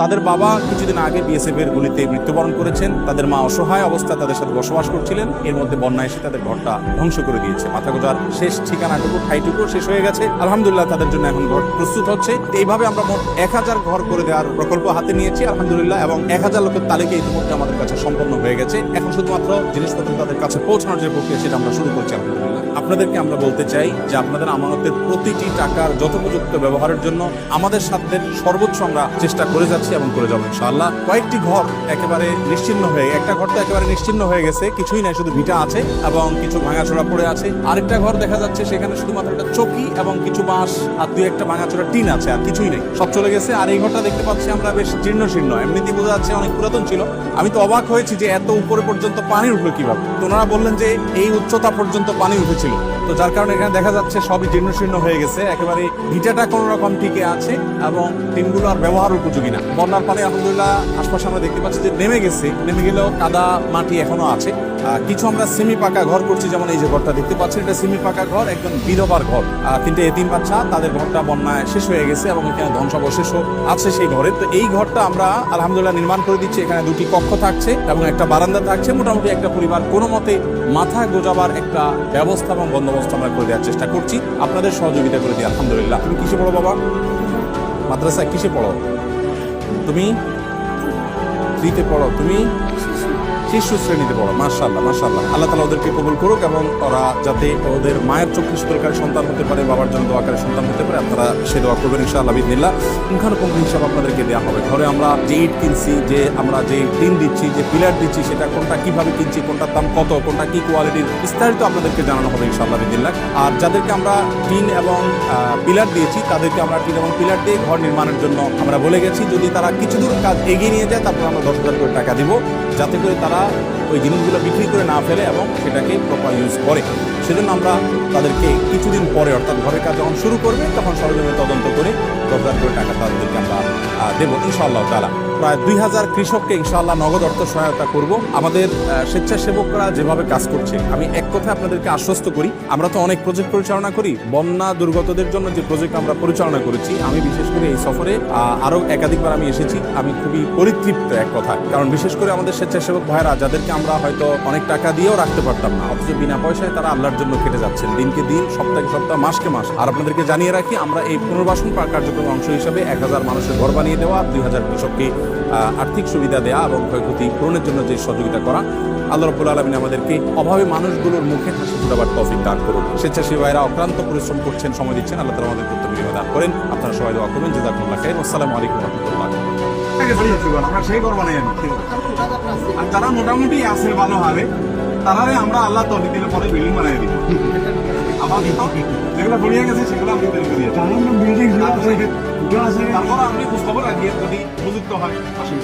তাদের বাবা কিছুদিন আগে বিএসএফ এর গুলিতে মৃত্যুবরণ করেছেন। তাদের মা অসহায় অবস্থায় তাদের সাথে বসবাস করছিলেন। এর মধ্যে বন্যা এসে তাদের ঘরটা ধ্বংস করে দিয়েছে। মাথা গোজার শেষ ঠিকানাটুকু ঠাইটুকু শেষ হয়ে গেছে। আলহামদুলিল্লাহ, তাদের জন্য এখন ঘর প্রস্তুত হচ্ছে। এইভাবে আমরা মোট এক হাজার ঘর করে দেওয়ার প্রকল্প হাতে নিয়েছি, আলহামদুলিল্লাহ, এবং এক হাজার লোকের তালিকা ইতিমধ্যে আমাদের কাছে সম্পন্ন হয়ে গেছে। এখন শুধুমাত্র জিনিসপত্র তাদের কাছে পৌঁছানোর যে প্রক্রিয়া, সেটা আমরা শুরু করছি, আলহামদুলিল্লাহ। আপনাদেরকে আমরা বলতে চাই যে আপনাদের আমানতের প্রতিটি টাকার যথোপযুক্ত ব্যবহারের জন্য আমাদের সাথে সর্বোচ্চ আমরা চেষ্টা করে যাচ্ছি। এবং করে যাব, ইনশাআল্লাহ। কয়েকটি ঘর একেবারে নিশ্চিন্ন হয়ে একটা ঘর তো একেবারে নিশ্চিন্ন হয়ে গেছে। কিছুই নাই, শুধু ভিটা আছে এবং কিছু ভাঙাচোরা পড়ে আছে। আরেকটা ঘর দেখা যাচ্ছে, সেখানে শুধুমাত্র একটা চকি এবং কিছু বাঁশ আর দুই একটা ভাঙাচোরা টিন আছে আর কিছুই নেই। সব চলে গেছে আর এই ঘরটা দেখতে পাচ্ছি আমরা বেশ জীর্ণ শীর্ণ। এমনিতেই বোঝা যাচ্ছে অনেক পুরাতন ছিল। আমি তো অবাক হয়েছি যে এত উপরে পর্যন্ত পানি উঠল কীভাবে। তো ওনারা বললেন যে এই উচ্চতা পর্যন্ত পানি উঠেছিল। তো যার কারণে এখানে দেখা যাচ্ছে সবই জীর্ণ শীর্ণ হয়ে গেছে। একেবারে ভিটাটা কোনো রকম টিকে আছে এবং টিনগুলো আর ব্যবহার উপযোগী না। বন্যার পানি আলহামদুলিল্লাহ আশপাশে আমরা দেখতে পাচ্ছি যে নেমে গেছে। নেমে গেলেও কাদা মাটি এখনও আছে। কিছু আমরা সেমি পাকা ঘর করছি, যেমন এই যে ঘরটা দেখতে পাচ্ছেন, এটা সেমি পাকা ঘর, একদম বিধবার ঘর। তিনটে এতিম বাচ্চা, তাদের ঘরটা বন্যায় শেষ হয়ে গেছে এবং এখানে ধ্বংসাবশেষও আছে সেই ঘরে। তো এই ঘরটা আমরা আলহামদুলিল্লাহ নির্মাণ করে দিচ্ছি। এখানে দুটি কক্ষ থাকছে এবং একটা বারান্দা থাকছে। মোটামুটি একটা পরিবার কোনো মতে মাথা গোজাবার একটা ব্যবস্থা এবং বন্দোবস্ত আমরা করে দেওয়ার চেষ্টা করছি। আপনাদের সহযোগিতা করে দিই, আলহামদুলিল্লাহ। তুমি কিসে পড়ো বাবা? মাদ্রাসায় কিসে পড়ো? তুমি? দিতে পড়ো। তুমি? শিশু শ্রেণীতে পড়ো মার্শাল্লাহ মার্শাল্লাহ আল্লাহ তালা ওদেরকে কবুল করুক এবং ওরা যাতে ওদের মায়ের চক্ষু সুতরকারী সন্তান হতে পারে, বাবার জন্য দোয়াকারী সন্তান হতে পারে, আপনারা সে দোয়া করবেন ইনশাআল্লাহ বিদিনিল্লাহ পুঙ্খানুপুঙ্খ হিসাব আপনাদেরকে দেওয়া হবে। ঘরে আমরা যে ইট কিনছি, যে আমরা যে টিন দিচ্ছি, যে পিলার দিচ্ছি, সেটা কোনটা কীভাবে কিনছি, কোনটার দাম কত, কোনটা কি কোয়ালিটির, বিস্তারিত আপনাদেরকে জানানো হবে ইনশাআল্লাহ বিদিনিল্লাহ আর যাদেরকে আমরা টিন এবং পিলার দিয়েছি, তাদেরকে আমরা টিন এবং পিলার দিয়ে ঘর নির্মাণের জন্য আমরা বলে গেছি। যদি তারা কিছু দূর কাজ এগিয়ে নিয়ে যায়, তারপর আমরা দশ হাজার করে টাকা দিব। যাতে করে তারা 감사합니다. ওই জিনিসগুলো বিক্রি করে না ফেলে এবং সেটাকে প্রপার ইউজ করে। সেজন্য আমরা তাদেরকে কিছুদিন পরে অর্থাৎ ঘরের কাজ যখন শুরু করবে, তখন সরজমিনে তদন্ত করে দশ করে টাকা তাদেরকে আমরা দেবো ইনশাআল্লাহ তালা প্রায় দুই হাজার কৃষককে ইনশাআল্লাহ নগদ অর্থ সহায়তা করব। আমাদের স্বেচ্ছাসেবকরা যেভাবে কাজ করছে, আমি এক কথায় আপনাদেরকে আশ্বস্ত করি, আমরা তো অনেক প্রজেক্ট পরিচালনা করি। বন্যা দুর্গতদের জন্য যে প্রজেক্ট আমরা পরিচালনা করেছি, আমি বিশেষ করে এই সফরে আরও একাধিকবার আমি এসেছি। আমি খুবই পরিতৃপ্ত এক কথা কারণ বিশেষ করে আমাদের স্বেচ্ছাসেবক ভাইরা যাদেরকে আমরা হয়তো অনেক টাকা দিয়েও রাখতে পারতাম না। অথচ বিনা পয়সায় তারা আল্লাহর জন্য কেটে যাচ্ছেন। দিনকে দিন, সপ্তাহে সপ্তাহ, মাসকে মাস। আর আপনাদেরকে জানিয়ে রাখি, আমরা এই পুনর্বাসন কার্যক্রমের অংশ হিসেবে এক হাজার মানুষের ঘর বানিয়ে দেওয়া, দুই হাজার কৃষককে আর্থিক সুবিধা দেওয়া এবং ক্ষয়ক্ষতি পূরণের জন্য যে সহযোগিতা করা, আল্লাহ রব্বুল আলমিন আমাদেরকে অভাবে মানুষগুলোর মুখে হাসি ফুটাবার তৌফিক দান করুন। স্বেচ্ছাসেবী ভাইরা অক্লান্ত পরিশ্রম করছেন, সময় দিচ্ছেন, আল্লাহ তালা আমাদের প্রত্যেক দান করেন। আপনারা সবাই দোয়া করবেন। জেজাকুল্লাহ খাইর। আসসালামু আলাইকুম রহমতুল্লাহ সেই করব না আর যারা মোটামুটি আছে ভালো হবে তারারে আমরা আল্লাহ তলি দিলে পরে বিল্ডিং বানাই দিব। আমাদের যেগুলো গড়িয়ে গেছে সেগুলো আমি তৈরি করি। বিল্ডিং তারপর আপনি খোঁজখবর রাখিয়ে যদি উপযুক্ত হয় আসুন